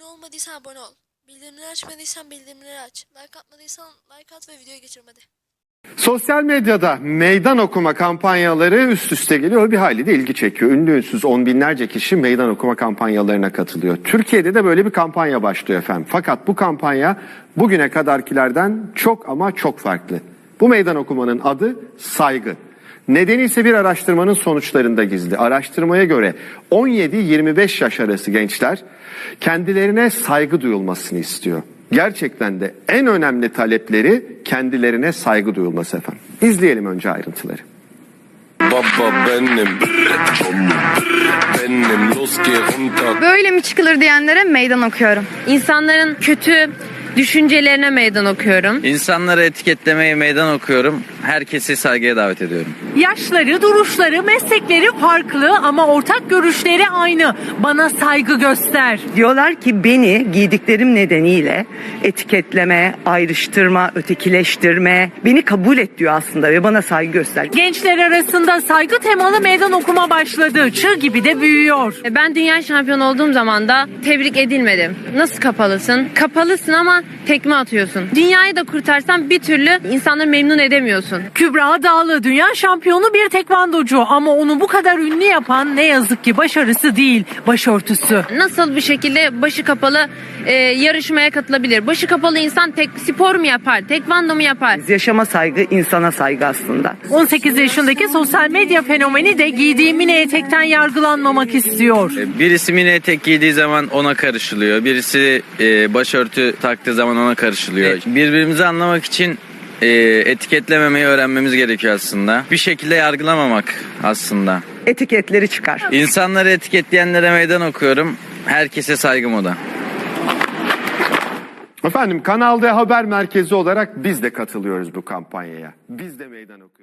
Abone olmadıysan abone ol. Bildirimleri açmadıysan bildirimleri aç. Like atmadıysan like at ve videoya geçelim hadi. Sosyal medyada meydan okuma kampanyaları üst üste geliyor bir hali de ilgi çekiyor. Ünlü ünsüz on binlerce kişi meydan okuma kampanyalarına katılıyor. Türkiye'de de böyle bir kampanya başlıyor efendim. Fakat bu kampanya bugüne kadarkilerden çok ama çok farklı. Bu meydan okumanın adı saygı. Nedeni ise bir araştırmanın sonuçlarında gizli. Araştırmaya göre 17-25 yaş arası gençler kendilerine saygı duyulmasını istiyor. Gerçekten de en önemli talepleri kendilerine saygı duyulması efendim. İzleyelim önce ayrıntıları. Baba benim benim Böyle mi çıkılır diyenlere meydan okuyorum. İnsanların kötü düşüncelerine meydan okuyorum. İnsanları etiketlemeye meydan okuyorum. Herkesi saygıya davet ediyorum. Yaşları, duruşları, meslekleri farklı ama ortak görüşleri aynı. Bana saygı göster. Diyorlar ki beni giydiklerim nedeniyle etiketleme, ayrıştırma, ötekileştirme, beni kabul et diyor aslında ve bana saygı göster. Gençler arasında saygı temalı meydan okuma başladı. Çığ gibi de büyüyor. E, Ben dünya şampiyonu olduğum zaman da tebrik edilmedim. Nasıl kapalısın? Kapalısın ama tekme atıyorsun. Dünyayı da kurtarsan bir türlü insanları memnun edemiyorsun. Kübra Dağlı dünya şampiyonu bir tekvandocu ama onu bu kadar ünlü yapan ne yazık ki başarısı değil, başörtüsü. Nasıl bir şekilde başı kapalı e, yarışmaya katılabilir? Başı kapalı insan tek spor mu yapar? Tekvando mu yapar? Yaşama saygı, insana saygı aslında. 18 yaşındaki sosyal medya fenomeni de giydiği mini etekten yargılanmamak istiyor. Birisi mini etek giydiği zaman ona karışılıyor. Birisi e, başörtü taktığı zaman ona karışılıyor. Birbirimizi anlamak için e, etiketlememeyi öğrenmemiz gerekiyor aslında. Bir şekilde yargılamamak aslında. Etiketleri çıkar. İnsanları etiketleyenlere meydan okuyorum. Herkese saygım o da. Efendim Kanal D Haber Merkezi olarak biz de katılıyoruz bu kampanyaya. Biz de meydan okuyoruz.